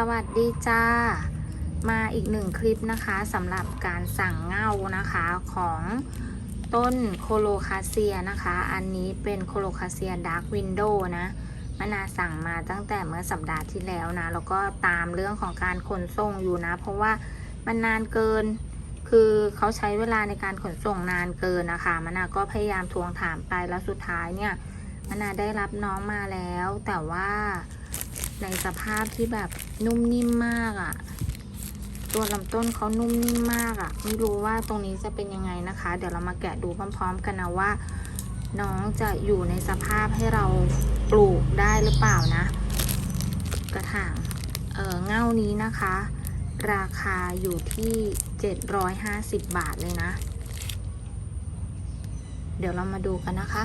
สวัสดีจ้า มาอีกหนึ่งคลิปนะคะสำหรับการสั่งเง่านะคะของต้นโคโลคาเซียนะคะ อันนี้เป็นโคโลคาเซียดาร์กวินโดนะมนาสั่งมาตั้งแต่เมื่อสัปดาห์ที่แล้วนะ แล้วก็ตามเรื่องของการขนส่งอยู่นะ เพราะว่ามันนานเกิน คือเขาใช้เวลาในการขนส่งนานเกินนะคะมนาก็พยายามทวงถามไปแล้วสุดท้ายเนี่ยมนาได้รับน้องมาแล้ว แต่ว่า ในสภาพที่แบบนุ่มนิ่มมากอะ่ะ ตัวลำต้นเขานุ่มนิ่มมากอะ่ะ ไม่รู้ว่าตรงนี้จะเป็นยังไงนะคะ เดี๋ยวเรามาแกะดูพร้อม ๆ กันนะว่า น้องจะอยู่ในสภาพให้เราปลูกได้หรือเปล่านะ กระถางเออเง่านี้นะคะ ราคาอยู่ที่ 750 บาทเลยนะ เดี๋ยวเรามาดูกันนะคะ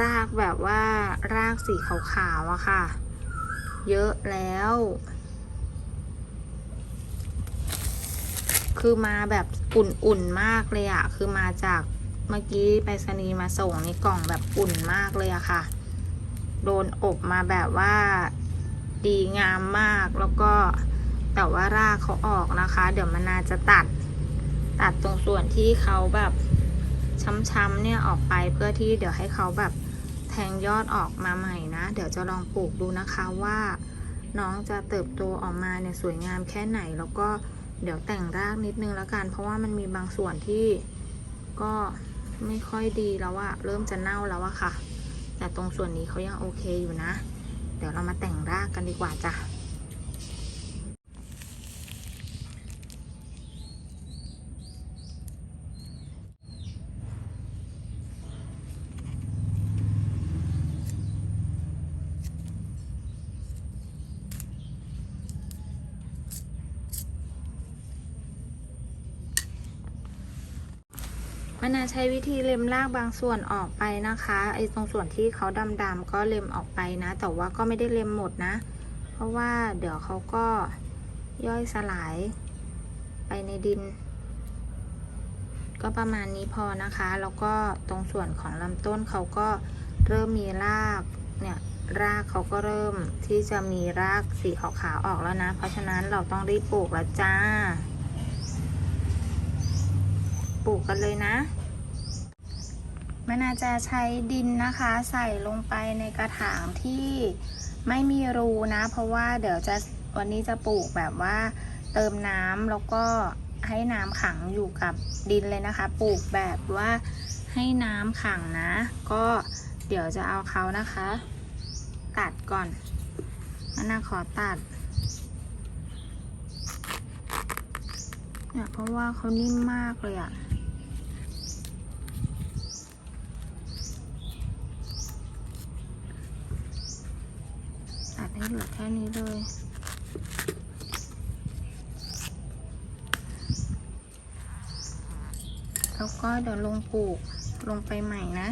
รากแบบว่ารากสีขาวๆอะค่ะ เยอะแล้ว คือมาแบบอุ่นๆมากเลยอะคือมาจากเมื่อกี้ไปรษณีย์มาส่งในกล่องแบบอุ่นมากเลยอะค่ะ โดนอบมาแบบว่าดีงามมากแล้วก็แต่ว่ารากเขาออกนะคะ เดี๋ยวมันนาจะตัด ตัดตรงส่วนที่เขาแบบช้ำๆเนี่ยออกไปเพื่อที่เดี๋ยวให้เขาแบบ ทงยอดออกมาใหม่นะ เดี๋ยวจะลองปลูกดูนะคะว่าน้องจะเติบโตออกมาเนี่ยสวยงามแค่ไหน แล้วก็เดี๋ยวแต่งรากนิดนึงแล้วกัน เพราะว่ามันมีบางส่วนที่ก็ไม่ค่อยดีแล้วอะเริ่มจะเน่าแล้วอะค่ะ แต่ตรงส่วนนี้เขายังโอเคอยู่นะ เดี๋ยวเรามาแต่งรากกันดีกว่าจ้ะ นาใช้วิธีเล็มรากบางส่วนออกไปนะคะไอ้ตรงส่วนที่เขาดำๆก็เล็มออกไปนะ แต่ว่าก็ไม่ได้เล็มหมดนะ เพราะว่าเดี๋ยวเขาก็ย่อยสลายไปในดิน ก็ประมาณนี้พอนะคะ แล้วก็ตรงส่วนของลำต้นเขาก็เริ่มมีรากเนี่ยรากเขาก็เริ่มที่จะมีรากสีขาวๆออกแล้วนะ เพราะฉะนั้นเราต้องรีบปลูกแล้วจ้า ปลูกกันเลยนะมันอาจจะใช้ดินนะคะ ใส่ลงไปในกระถางที่ไม่มีรูนะ เพราะว่าเดี๋ยวจะวันนี้จะปลูกแบบว่าเติมน้ำแล้วก็ให้น้ำขังอยู่กับดินเลยนะคะ ปลูกแบบว่าให้น้ำขังนะ ก็เดี๋ยวจะเอาเขานะคะ ตัดก่อนมันาขอตัดเนี่ยเพราะว่าเขานิ่มมากเลยอะตั ดเหลือแค่นี้เลย แล้วก็เดี๋ยวลงปลูกลงไปใหม่นะ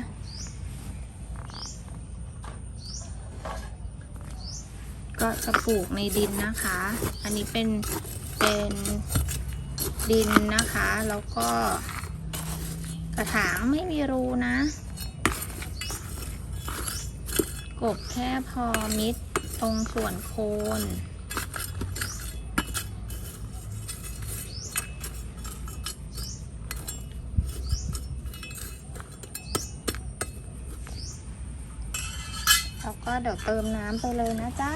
ก็จะปลูกในดินนะคะ อันนี้เป็นเป็นดินนะคะ แล้วก็กระถางไม่มีรูนะ กบแค่พอมิดตรงส่วนโคน แล้วก็เดี๋ยวเติมน้ำไปเลยนะจ๊ะ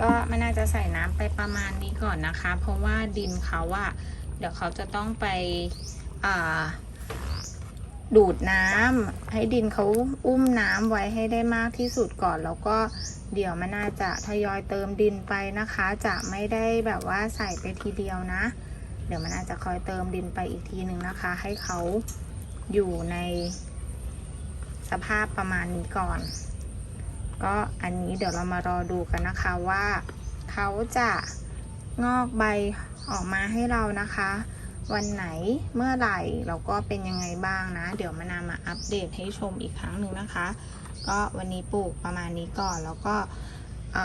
ก็ไม่น่าจะใส่น้ำไปประมาณนี้ก่อนนะคะ เพราะว่าดินเขาอะเดี๋ยวเขาจะต้องไปดูดน้ำให้ดินเขาอุ้มน้ำไว้ให้ได้มากที่สุดก่อน แล้วก็เดี๋ยวมันน่าจะทยอยเติมดินไปนะคะ จะไม่ได้แบบว่าใส่ไปทีเดียวนะ เดี๋ยวมันอาจะคอยเติมดินไปอีกทีหนึ่งนะคะ ให้เขาอยู่ในสภาพประมาณนี้ก่อน ก็อันนี้เดี๋ยวเรามารอดูกันนะคะว่าเขาจะงอกใบออกมาให้เรานะคะ วันไหนเมื่อไหร่เราก็เป็นยังไงบ้างนะ เดี๋ยวมานามาอัปเดตให้ชมอีกครั้งหนึ่งนะคะ ก็วันนี้ปลูกประมาณนี้ก่อนแล้วก็เ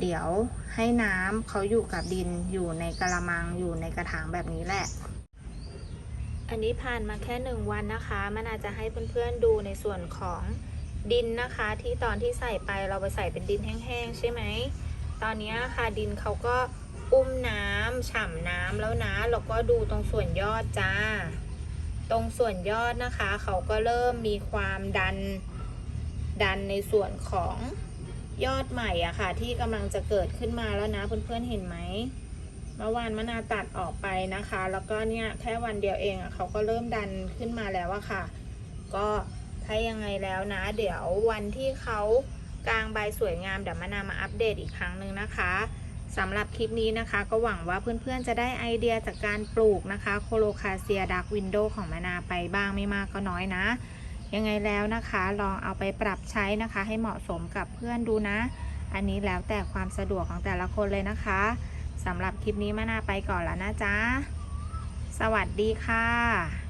เดี๋ยวให้น้ำเขาอยู่กับดินอยู่ในกระมังอยู่ในกระถางแบบนี้แหละ อันนี้ผ่านมาแค่หนึ่งวันนะคะ มันอาจจะให้เพื่อนๆดูในส่วนของ ดินนะคะที่ตอนที่ใส่ไปเราไปใส่เป็นดินแห้งๆใช่ไหม ตอนนี้ค่ะดินเขาก็อุ้มน้ำฉ่ำน้ำแล้วนะแล้วก็ดูตรงส่วนยอดจ้า ตรงส่วนยอดนะคะเขาก็เริ่มมีความดันดันในส่วนของยอดใหม่อะค่ะ ที่กำลังจะเกิดขึ้นมาแล้วนะเพื่อนๆเห็นไหมเมื่อวานมะนาตัดออกไปนะคะ แล้วก็เนี่ยแค่วันเดียวเองอะเขาก็เริ่มดันขึ้นมาแล้วอะค่ะ ก็ ถ้ายังไงแล้วนะ เดี๋ยววันที่เขากลางใบสวยงามเดี๋ยวมะนามาอัปเดตอีกครั้งหนึ่งนะคะสำหรับคลิปนี้นะคะ ก็หวังว่าเพื่อนๆจะได้ไอเดียจากการปลูกนะคะ โคโลคาเซียดักวินโดของมะนาไปบ้างไม่มากก็น้อยนะ ยังไงแล้วนะคะ ลองเอาไปปรับใช้นะคะ ให้เหมาะสมกับเพื่อนดูนะ อันนี้แล้วแต่ความสะดวกของแต่ละคนเลยนะคะสำหรับคลิปนี้มะนาไปก่อนแล้วนะจ๊ะสวัสดีค่ะ